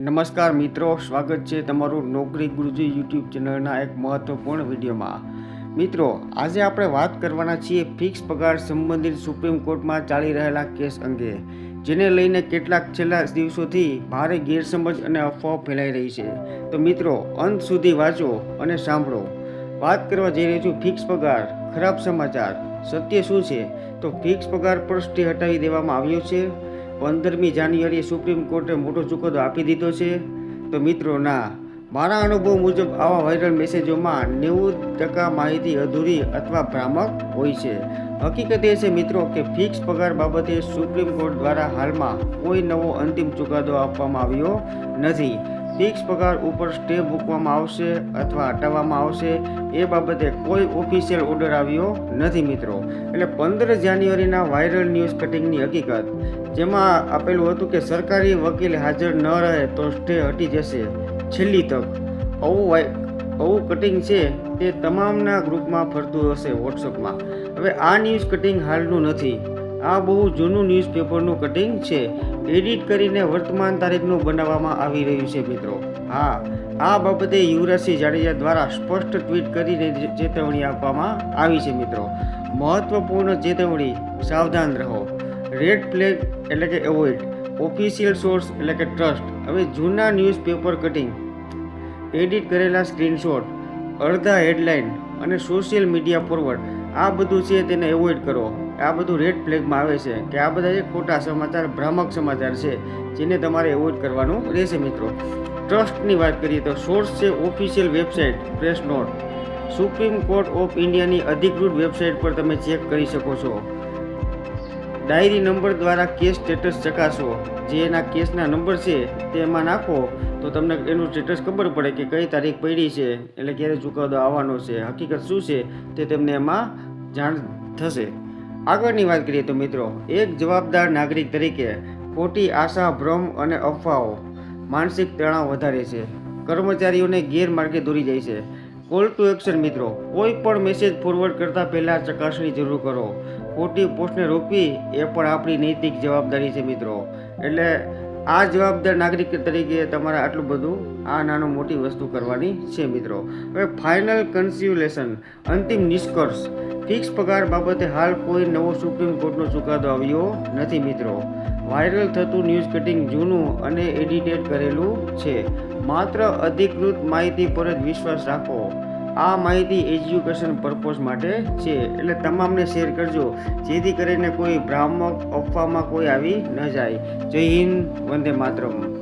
નમસ્કાર મિત્રો, સ્વાગત છે તમારું નોકરી ગુરુજી યુટ્યુબ ચેનલના એક મહત્વપૂર્ણ વિડીયોમાં. મિત્રો, આજે આપણે વાત કરવાના છીએ ફિક્સ પગાર સંબંધિત સુપ્રીમ કોર્ટમાં ચાલી રહેલા કેસ અંગે, જેને લઈને કેટલાક છેલ્લા દિવસોથી ભારે ગેરસમજ અને અફવાઓ ફેલાઈ રહી છે. તો મિત્રો, અંત સુધી વાંચો અને સાંભળો. વાત કરવા જઈ રહી છું ફિક્સ પગાર, ખરાબ સમાચાર, સત્ય શું છે? તો ફિક્સ પગાર પર સ્ટે હટાવી દેવામાં આવ્યો છે. પંદરમી જાન્યુઆરીએ સુપ્રીમ કોર્ટે મોટો ચુકાદો આપી દીધો છે. તો મિત્રો, ના, મારા અનુભવ મુજબ આવા વાયરલ મેસેજોમાં નેવું ટકા માહિતી અધૂરી અથવા ભ્રામક હોય છે. હકીકત એ છે મિત્રો કે ફિક્સ પગાર બાબતે સુપ્રીમ કોર્ટ દ્વારા હાલમાં કોઈ નવો અંતિમ ચુકાદો આપવામાં આવ્યો નથી. ફિક્સ પગાર ઉપર સ્ટે મૂકવામાં આવશે અથવા હટાવવામાં આવશે, એ બાબતે કોઈ ઓફિશિયલ ઓર્ડર આવ્યો નથી મિત્રો. એટલે પંદર જાન્યુઆરીના વાયરલ ન્યૂઝ કટિંગની હકીકત, જેમાં આપેલું હતું કે સરકારી વકીલ હાજર ન રહે તો સ્ટે હટી જશે. છેલ્લી તક. આવું આવું કટિંગ છે તે તમામના ગ્રુપમાં ફરતું હશે વોટ્સઅપમાં હવે આ ન્યૂઝ કટિંગ હાલનું નથી. આ બહુ જૂનું ન્યૂઝપેપરનું કટિંગ છે. એડિટ કરીને વર્તમાન તારીખનું બનાવવામાં આવી રહ્યું છે મિત્રો. હા, આ બાબતે યુવરાજસિંહ જાડેજા દ્વારા સ્પષ્ટ ટ્વીટ કરીને ચેતવણી આપવામાં આવી છે મિત્રો. મહત્વપૂર્ણ ચેતવણી, સાવધાન રહો. રેડ ફ્લેગ એટલે કે એવોઇડ ઓફિશિયલ સોર્સ એટલે કે ટ્રસ્ટ હવે જૂના ન્યૂઝપેપર કટિંગ એડિટ કરેલા સ્ક્રીનશોટ અડધા હેડલાઇન અને સોશિયલ મીડિયા ફોરવર્ડ આ બધું છે તેને એવોઇડ કરો. આ બધું રેડ ફ્લેગમાં આવે છે કે આ બધા જે ખોટા સમાચાર, ભ્રામક સમાચાર છે, જેને તમારે એવોઇડ કરવાનું રહેશે મિત્રો. ટ્રસ્ટની વાત કરીએ તો સોર્સ છે official website press note Supreme Court of ઇન્ડિયાની અધિકૃત વેબસાઇટ પર તમે ચેક કરી શકો છો. ડાયરી નંબર દ્વારા કેસ સ્ટેટસ ચકાસો. જે એના કેસના નંબર છે, તેમાં નાખો. તો તમને એનું સ્ટેટસ ખબર પડે કે કઈ તારીખ પડી છે, એટલે ક્યારે ચુકાદો આવવાનો છે, હકીકત શું છે તે તમને એમાં જાણ થશે. આગળની વાત કરીએ તો મિત્રો, એક જવાબદાર નાગરિક તરીકે ખોટી આશા, ભ્રમ અને અફવાઓ માનસિક તણાવ વધારે છે. કર્મચારીઓને ગેરમાર્ગે દોરી જાય છે. કોલ ટુ એક્શન મિત્રો, કોઈ પણ મેસેજ ફોરવર્ડ કરતાં પહેલાં ચકાસણી જરૂર કરો. ખોટી પોસ્ટને રોકવી એ પણ આપણી નૈતિક જવાબદારી છે મિત્રો. એટલે આ જવાબદાર નાગરિક તરીકે તમારે આટલું બધું આ નાનું મોટી વસ્તુ કરવાની છે, મિત્રો. હવે ફાઇનલ કન્સ્યુલેશન અંતિમ નિષ્કર્ષ. ફિક્સ પગાર બાબતે હાલ કોઈ નવો સુપ્રીમ કોર્ટનો ચુકાદો આવ્યો નથી, મિત્રો. વાયરલ થતું ન્યૂઝ કટિંગ જૂનું અને એડિટેડ કરેલું છે. માત્ર અધિકૃત માહિતી પર જ વિશ્વાસ રાખો. આ માહિતી એજ્યુકેશન પર્પઝ માટે છે. એટલે તમામને શેર કરજો, જેથી કરીને કોઈ ભ્રામક અફવામાં કોઈ આવી ન જાય. જય હિન્દ, વંદે માતરમ.